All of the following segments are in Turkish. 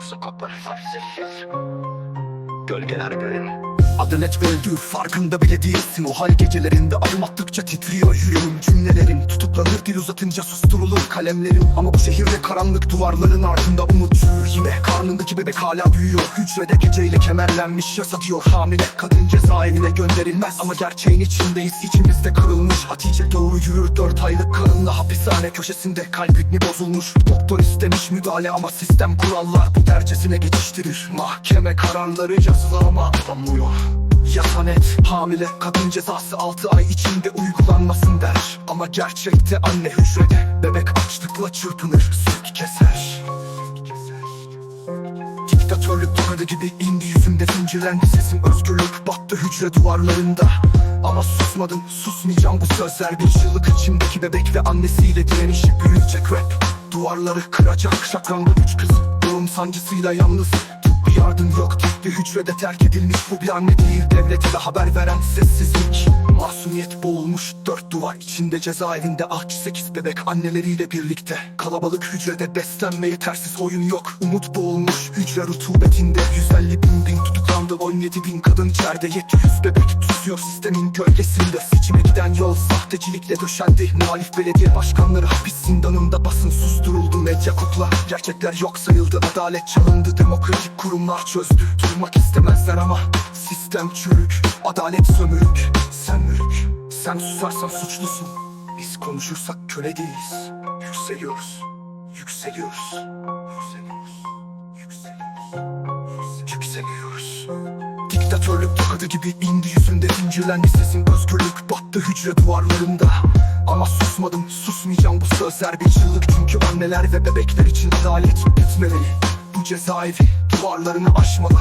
Sokaklar sessiz Gölgeler görün Adalet öldü farkında bile değilsin. O hal gecelerinde adım attıkça titriyor yüreğim. Cümlelerin tutuklanır dil uzatınca susturulur kalemlerim. Ama bu şehirde karanlık duvarların ardında umut Yine karnındaki bebek hala büyüyor. Hücrede geceyle kemerlenmiş yasa diyor Hamile. Kadın cezaevine gönderilmez Ama gerçeğin içindeyiz. İçimizde kırılmış Hatice doğru yürür dört aylık karınla Hapishane köşesinde kalp ritmi bozulmuş. Doktor istemiş müdahale ama sistem kurallar Bu dercesine geçiştirir. Mahkeme kararları yazılı ama atanmıyor Yasa net hamile kadın cezası 6 ay içinde uygulanmasın der. Ama gerçekte anne hücrede Bebek açlıkla çırpınır süt keser. Diktatörlük tokadı gibi indi yüzümde zincirlendi sesim Özgürlük battı hücre duvarlarında. Ama susmadım susmayacağım bu sözler. Bir çığlık içimdeki bebek ve annesiyle direnişi büyüyecek rap. Duvarları kıracak şakranlı üç kız. Doğum sancısıyla yalnız yardım yok. Tıbbi hücrede terk edilmiş. Bu bir anne değil devlete de haber veren sessizlik. Masumiyet boğulmuş dört duvar içinde cezaevinde aç sekiz bebek anneleriyle birlikte. Kalabalık hücrede beslenme yetersiz oyun yok. Umut boğulmuş hücre rutubetinde 150 bin bin tutuklandı. 17 bin kadın içeride 700 bebek tutuyor. Sistemin gölgesinde Seçime giden yol sahtecilikle döşendi. Muhalif belediye başkanları hapis zindanında basın susturuldu. Medya kukla gerçekler yok sayıldı. Adalet çalındı. Demokratik kurumlar çözdü Durmak istemezler ama sistem çürük Adalet sömürük. Sen mülk Sen susarsan suçlusun. Biz konuşursak köle değiliz. Yükseliyoruz Yükseliyoruz. Yükseliyoruz Yükseliyoruz. Yükseliyoruz. Diktatörlük tokadı gibi indi yüzünde zincirlendi sesin. Özgürlük battı hücre duvarlarında. Ama susmadım susmayacağım bu sözler bir çığlık. Çünkü anneler ve bebekler için adalet bitmemeli. Bu cezaevi duvarlarını aşmalı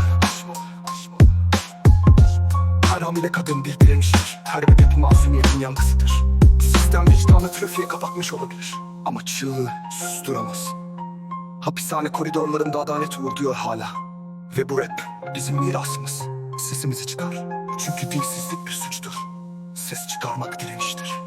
her hamile kadın bir direniştir. Her bebek masumiyetin yankısıdır. Sistem vicdanı trafiğe kapatmış olabilir. Ama çığlığı susturamaz. Hapishane koridorlarında adalet uğurduyor hala. Ve bu rap bizim mirasımız. Sesimizi çıkar. Çünkü dilsizlik bir suçtur. Ses çıkarmak direniştir.